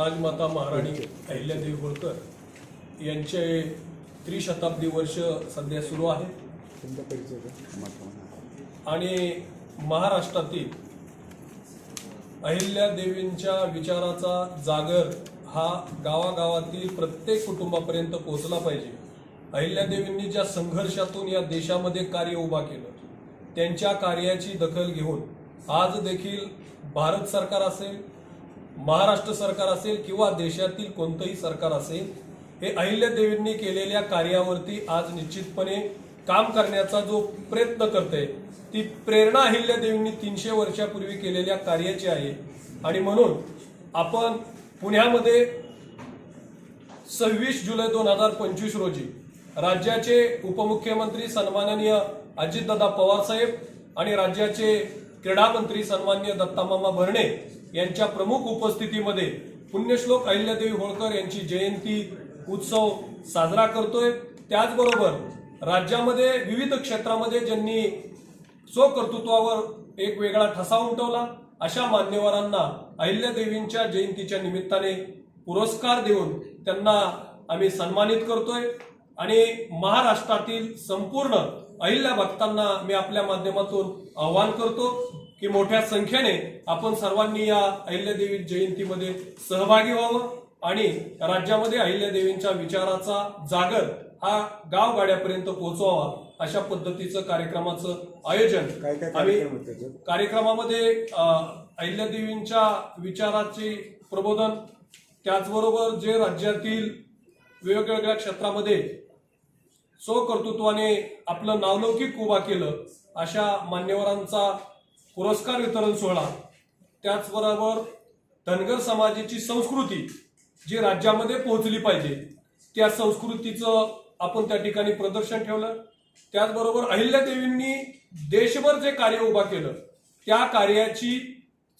राजमाता महाराणी अहिल्यादेवी होळकर यांचे त्रिशताब्दी वर्ष सध्या सुरू आहे. आणि महाराष्ट्रातील अहिल्यादेवींच्या विचाराचा जागर हा गावागावातील प्रत्येक कुटुंबापर्यंत पोहोचला पाहिजे. अहिल्यादेवींनी ज्या संघर्षातून या देशामध्ये कार्य उभा केलं त्यांच्या कार्याची दखल घेऊन आज देखील भारत सरकार असेल महाराष्ट्र सरकार असेल किंवा देशातील कोणतंही सरकार असेल हे अहिल्या देवींनी केलेल्या कार्यावरती आज निश्चितपणे काम करण्याचा जो प्रयत्न करते ती प्रेरणा अहिल्या देवींनी तीनशे वर्षापूर्वी केलेल्या कार्याची आहे. आणि म्हणून आपण पुण्यामध्ये सव्वीस जुलै दोन हजार पंचवीस रोजी राज्याचे उपमुख्यमंत्री सन्माननीय अजितदादा पवार साहेब आणि राज्याचे क्रीडा मंत्री सन्मान्य दत्तामामा भरणे यांच्या प्रमुख उपस्थितीमध्ये पुण्यश्लोक अहिल्यादेवी होळकर यांची जयंती उत्सव साजरा करतोय. त्याचबरोबर राज्यामध्ये विविध क्षेत्रामध्ये ज्यांनी स्वकर्तृत्वावर एक वेगळा ठसा उमटवला अशा मान्यवरांना अहिल्यादेवींच्या जयंतीच्या निमित्ताने पुरस्कार देऊन त्यांना आम्ही सन्मानित करतोय. आणि महाराष्ट्रातील संपूर्ण अहिल्या भक्तांना मी आपल्या माध्यमातून आवाहन करतो की मोठ्या संख्येने आपण सर्वांनी या अहिल्यादेवी जयंतीमध्ये सहभागी व्हावं आणि राज्यामध्ये अहिल्यादेवींच्या विचाराचा जागर हा गावगाड्यापर्यंत पोहोचवावा अशा पद्धतीचं कार्यक्रमाचं आयोजन काय काय आम्ही? कार्यक्रमामध्ये अहिल्यादेवींच्या विचाराचे प्रबोधन त्याचबरोबर जे राज्यातील वेगवेगळ्या क्षेत्रामध्ये स्वकर्तृत्वाने आपलं नावलौकिक उभा केलं अशा मान्यवरांचा पुरस्कार वितरण सोहळा. त्याचबरोबर धनगर समाजाची संस्कृती जी राज्यामध्ये पोहोचली पाहिजे त्या संस्कृतीचं आपण त्या ठिकाणी प्रदर्शन ठेवलं. त्याचबरोबर अहिल्यादेवींनी देशभर जे कार्य उभा केलं त्या कार्याची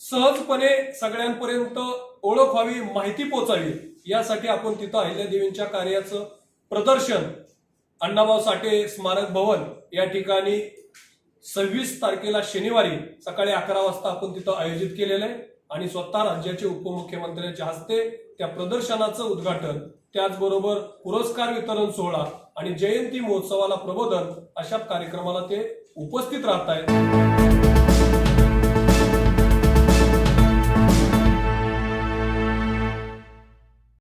सहजपणे सगळ्यांपर्यंत ओळख व्हावी माहिती पोचावी यासाठी आपण तिथं अहिल्यादेवींच्या कार्याचं प्रदर्शन अण्णाभाऊ साठे स्मारक भवन या ठिकाणी सव्वीस तारखेला शनिवारी सकाळी अकरा वाजता आपण तिथं आयोजित केलेलं आहे. आणि स्वतः राज्याचे उपमुख्यमंत्र्यांच्या हस्ते त्या प्रदर्शनाचं उद्घाटन त्याचबरोबर पुरस्कार वितरण सोहळा आणि जयंती महोत्सवाला प्रबोधन अशा कार्यक्रमाला ते उपस्थित राहत आहेत